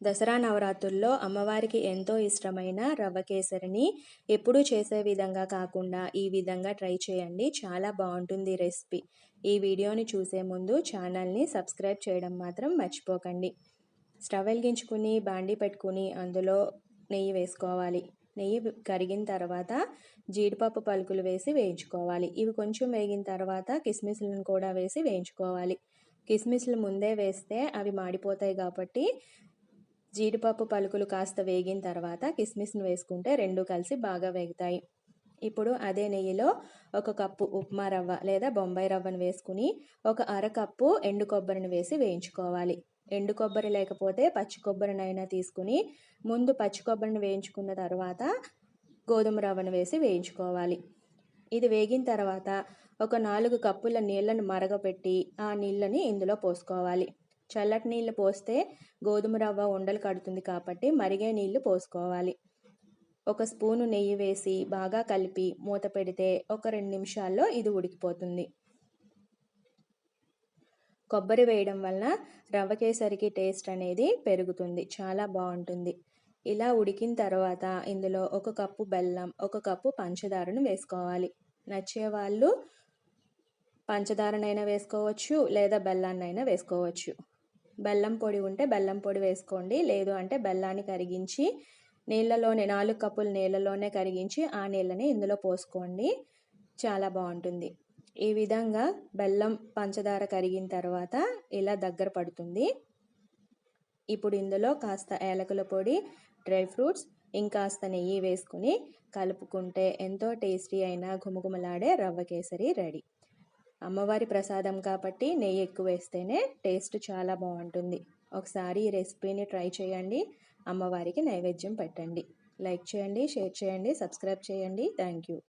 దసరా నవరాత్రుల్లో అమ్మవారికి ఎంతో ఇష్టమైన రవ్వ కేసరిని ఎప్పుడూ చేసే విధంగా కాకుండా ఈ విధంగా ట్రై చేయండి. చాలా బాగుంటుంది రెసిపీ. ఈ వీడియోని చూసే ముందు ఛానల్ని సబ్స్క్రైబ్ చేయడం మాత్రం మర్చిపోకండి. స్టవ్ వెలిగించుకుని బాండి పెట్టుకుని అందులో నెయ్యి వేసుకోవాలి. నెయ్యి కరిగిన తర్వాత జీడిపప్పు పలుకులు వేసి వేయించుకోవాలి. ఇవి కొంచెం వేగిన తర్వాత కిస్మిస్లను కూడా వేసి వేయించుకోవాలి. కిస్మిస్లు ముందే వేస్తే అవి మాడిపోతాయి కాబట్టి జీడిపప్పు పలుకులు కాస్త వేగిన తర్వాత కిస్మిస్ను వేసుకుంటే రెండు కలిసి బాగా వేగుతాయి. ఇప్పుడు అదే నెయ్యిలో ఒక కప్పు ఉప్మా రవ్వ లేదా బొంబాయి రవ్వను వేసుకుని ఒక అరకప్పు ఎండు కొబ్బరిని వేసి వేయించుకోవాలి. ఎండు కొబ్బరి లేకపోతే పచ్చి కొబ్బరినైనా తీసుకుని ముందు పచ్చి కొబ్బరిని వేయించుకున్న తర్వాత గోధుమ రవ్వను వేసి వేయించుకోవాలి. ఇది వేగిన తర్వాత ఒక నాలుగు కప్పుల నీళ్ళను మరగపెట్టి ఆ నీళ్ళని ఇందులో పోసుకోవాలి. చల్లటి నీళ్ళు పోస్తే గోధుమ రవ్వ ఉండలు కడుతుంది కాబట్టి మరిగే నీళ్ళు పోసుకోవాలి. ఒక స్పూను నెయ్యి వేసి బాగా కలిపి మూత పెడితే ఒక రెండు నిమిషాల్లో ఇది ఉడికిపోతుంది. కొబ్బరి వేయడం వలన రవ్వ కేసరికి టేస్ట్ అనేది పెరుగుతుంది చాలా బాగుంటుంది. ఇలా ఉడికిన తర్వాత ఇందులో ఒక కప్పు బెల్లం ఒక కప్పు పంచదారను వేసుకోవాలి. నచ్చే వాళ్ళు పంచదారనైనా వేసుకోవచ్చు లేదా బెల్లాన్నైనా వేసుకోవచ్చు. బెల్లం పొడి ఉంటే బెల్లం పొడి వేసుకోండి. లేదు అంటే బెల్లాన్ని కరిగించి నీళ్ళలోనే నాలుగు కప్పులు నీళ్ళలోనే కరిగించి ఆ నీళ్ళని ఇందులో పోసుకోండి. చాలా బాగుంటుంది. ఈ విధంగా బెల్లం పంచదార కరిగిన తర్వాత ఇలా దగ్గర పడుతుంది. ఇప్పుడు ఇందులో కాస్త ఏలకుల పొడి డ్రై ఫ్రూట్స్ ఇంకాస్త నెయ్యి వేసుకుని కలుపుకుంటే ఎంతో టేస్టీ అయిన ఘుమఘుమలాడే రవ్వ కేసరి రెడీ. అమ్మవారి ప్రసాదం కాబట్టి నెయ్యి ఎక్కువ వేస్తేనే టేస్ట్ చాలా బాగుంటుంది. ఒకసారి ఈ రెసిపీని ట్రై చేయండి. అమ్మవారికి నైవేద్యం పెట్టండి. లైక్ చేయండి షేర్ చేయండి సబ్స్క్రైబ్ చేయండి. Thank you.